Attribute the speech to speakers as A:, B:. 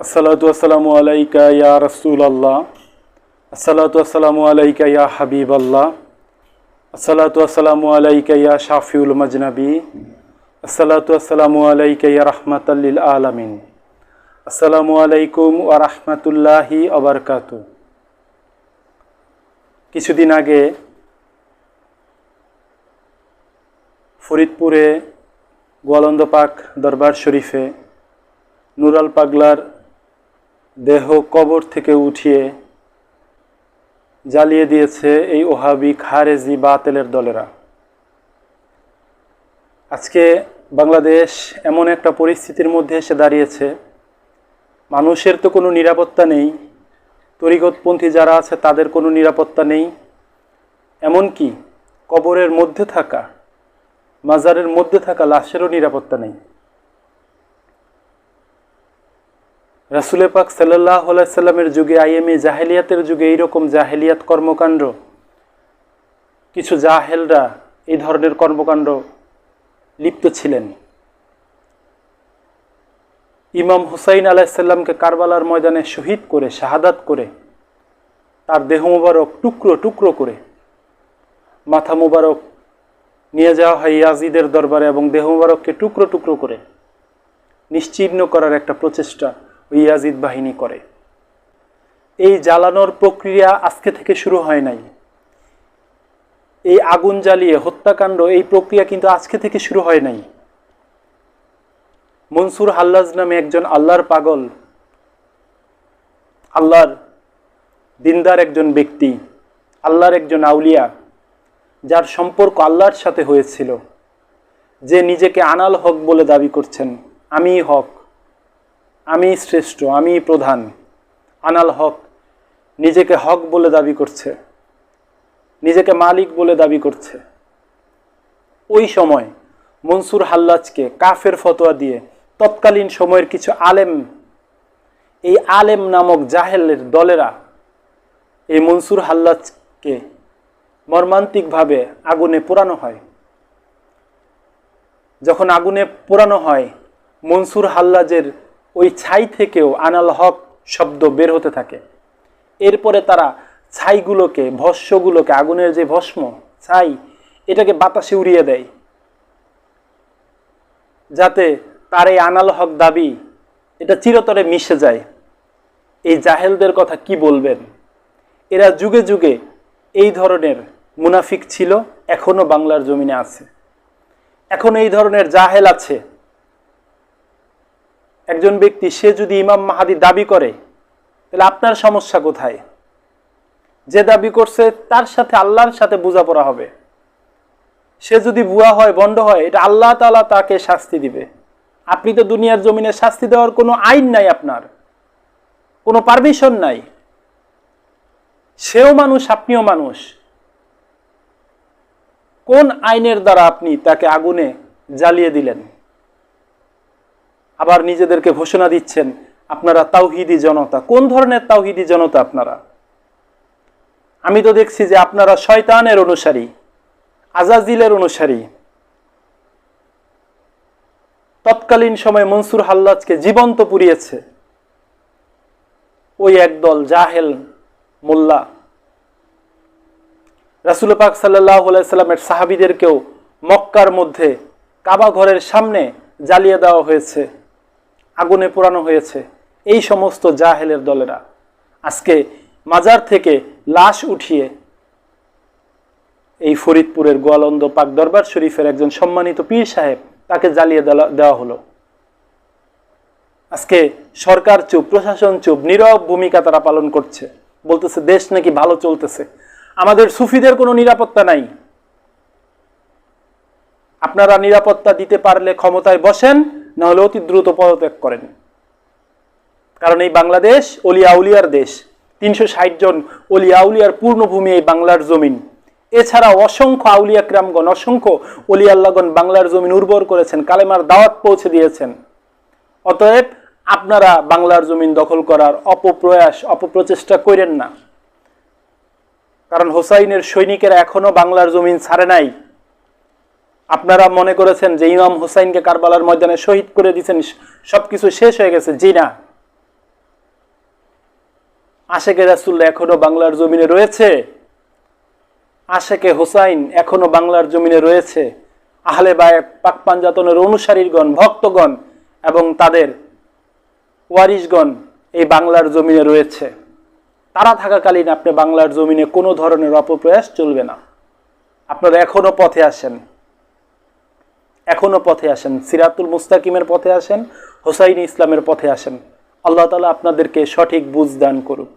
A: আসসালাতু আসসালামু আলাইকা ইয়া রসুল আল্লাহ আসসালাতু আসসালামু আলাইকা ইয়া হাবিব আল্লাহ আসসালাতু আসসালামু আলাইকা ইয়া শাফিউল মাজনাবি। আসসালাতু আসসালামু আলাইকা ইয়া রহমাতাল্লিল আলামিন। আসসালামু আলাইকুম ওয়া রাহমাতুল্লাহি আবরকাতু কিছুদিন আগে ফরিদপুরে গোয়ালন্দ পাক দরবার শরীফে নুরাল পাগলার দেহ কবর থেকে উঠিয়ে জ্বালিয়ে দিয়েছে এই ওহাবি খারেজি বাতেলের দলেরা। আজকে বাংলাদেশ এমন একটা পরিস্থিতির মধ্যে এসে দাঁড়িয়েছে। মানুষের তো কোনো নিরাপত্তা নেই। তরিগতপন্থী যারা আছে, তাদের কোনো নিরাপত্তা নেই। এমনকি কবরের মধ্যে থাকা, মাজারের মধ্যে থাকা লাশেরও নিরাপত্তা নেই। রাসুলে পাক সাল্লাহ সাল্লামের যুগে আইএমএ জাহেলিয়াতের যুগে এইরকম জাহেলিয়াত কর্মকাণ্ড, কিছু জাহেলরা এই ধরনের কর্মকাণ্ড লিপ্ত ছিলেন। ইমাম হুসাইন আলাহিসাল্লামকে কারবালার ময়দানে শহীদ করে, শাহাদাত করে, তার দেহ মুবারক টুকরো টুকরো করে মাথা মুবারক নিয়ে যাওয়া হয় ইয়াজিদের দরবারে এবং দেহ মুবারককে টুকরো টুকরো করে নিশ্চিহ্ন করার একটা প্রচেষ্টা ইয়াজিদ বাহিনী করে। এই জ্বালানোর প্রক্রিয়া আজকে থেকে শুরু হয় নাই। এই আগুন জ্বালিয়ে হত্যাকাণ্ড, এই প্রক্রিয়া কিন্তু আজকে থেকে শুরু হয় নাই। মনসুর হাল্লাজ নামে একজন আল্লাহর পাগল, আল্লাহর দিনদার একজন ব্যক্তি, আল্লাহর একজন আউলিয়া, যার সম্পর্ক আল্লাহর সাথে হয়েছিল। যে নিজেকে আনাল হক বলে দাবি করছেন আমি হক। আমি শ্রেষ্ঠ, আমি প্রধান। আনাল হক নিজেকে হক বলে দাবি করছে, নিজেকে মালিক বলে দাবি করছে। ওই সময় মনসুর হাল্লাজকে কাফের ফতোয়া দিয়ে তৎকালীন সময়ের কিছু আলেম, এই আলেম নামক জাহেলের দলেরা এই মনসুর হাল্লাজকে মর্মান্তিকভাবে আগুনে পোড়ানো হয়। যখন আগুনে পোড়ানো হয়, মনসুর হাল্লাজের ওই ছাই থেকেও আনাল হক শব্দ বের হতে থাকে। এরপরে তারা ছাইগুলোকে, ভস্যগুলোকে, আগুনের যে ভস্ম, ছাই, এটাকে বাতাসে উড়িয়ে দেয়। যাতে তার এই আনাল হক দাবি, এটা চিরতরে মিশে যায়। এই জাহেলদের কথা কি বলবেন? এরা যুগে যুগে এই ধরনের মুনাফিক ছিল এখনও বাংলার জমিনে আছে। এখন এই ধরনের জাহেল আছে। একজন ব্যক্তি, সে যদি ইমাম মাহাদি দাবি করে, তাহলে আপনার সমস্যা কোথায়? যে দাবি করছে, তার সাথে আল্লাহর সাথে বোঝাপড়া হবে। সে যদি বুয়া হয়, বন্ড হয়, এটা আল্লাহ তালা তাকে শাস্তি দিবে। আপনি তো দুনিয়ার জমিনে শাস্তি দেওয়ার কোনো আইন নাই আপনার। কোনো পারমিশন নাই। সেও মানুষ, আপনিও মানুষ। কোন আইনের দ্বারা আপনি তাকে আগুনে জ্বালিয়ে দিলেন? আবার নিজেদেরকে ঘোষণা দিচ্ছেন, আপনারা তাওহিদি জনতা। কোন ধরনের তাওহিদি জনতা আপনারা? আমি তো দেখছি যে আপনারা শয়তানের অনুসারী, আজাজিলের অনুসারী। তৎকালীন সময় মনসুর হাল্লাজকে জীবন্ত পুড়িয়েছে। ওই একদল জাহেল মোল্লা। রাসুল পাক সাল্লাহ সাল্লামের সাহাবিদেরকেও মক্কার মধ্যে কাবা ঘরের সামনে জ্বালিয়ে দেওয়া হয়েছে। আগুনে পোড়ানো হয়েছে। এই সমস্ত জাহেলের দলেরা। আজকে মাজার থেকে লাশ উঠিয়ে এই ফরিদপুরের গোয়ালন্দ পাক দরবার শরীফের একজন সম্মানিত পীর সাহেব তাকে জ্বালিয়ে দেওয়া হলো। আজকে সরকার চুপ, প্রশাসন চুপ, নীরব ভূমিকা তারা পালন করছে। বলতেছে, দেশ নাকি ভালো চলতেছে। আমাদের সুফিদের কোনো নিরাপত্তা নাই। আপনারা নিরাপত্তা দিতে পারলে ক্ষমতায় বসেন নাহলে অতি দ্রুত পদত্যাগ করেন। কারণ এই বাংলাদেশ অলিয়া উলিয়ার দেশ। তিনশো ষাট জন অলিয়া উলিয়ার পূর্ণভূমি এই বাংলার জমিন। এছাড়া অসংখ্য আউলিয়া ক্রামগণ অসংখ্য অলিয়াল্লাগণ বাংলার জমিন উর্বর করেছেন, কালেমার দাওয়াত পৌঁছে দিয়েছেন। অতএব আপনারা বাংলার জমিন দখল করার অপপ্রয়াস, অপপ্রচেষ্টা করেন না। কারণ হোসাইনের সৈনিকেরা এখনও বাংলার জমিন ছাড়ে নাই। আপনারা মনে করেছেন যে ইমাম হুসাইনকে কারবালার ময়দানে শহীদ করে দিয়েছেন, সবকিছু শেষ হয়ে গেছে, জি না। আশেকে রাসুল্লাহ এখনও বাংলার জমিনে রয়েছে? আশেকে হোসাইন এখনও বাংলার জমিনে রয়েছে? আহলে বায় পাক পাঞ্জাতনের অনুসারীগণ, ভক্তগণ এবং তাদের ওয়ারিশগণ এই বাংলার জমিনে রয়েছে। তারা থাকাকালীন আপনি বাংলার জমিনে কোনো ধরনের অপপ্রয়াস চলবে না। আপনারা এখনও পথে আসেন। এখনও পথে আসেন, সিরাতুল মুস্তাকিমের পথে আসেন, হোসাইন ইসলামের পথে আসেন। আল্লাহ তালা আপনাদেরকে সঠিক বুঝ দান করুক।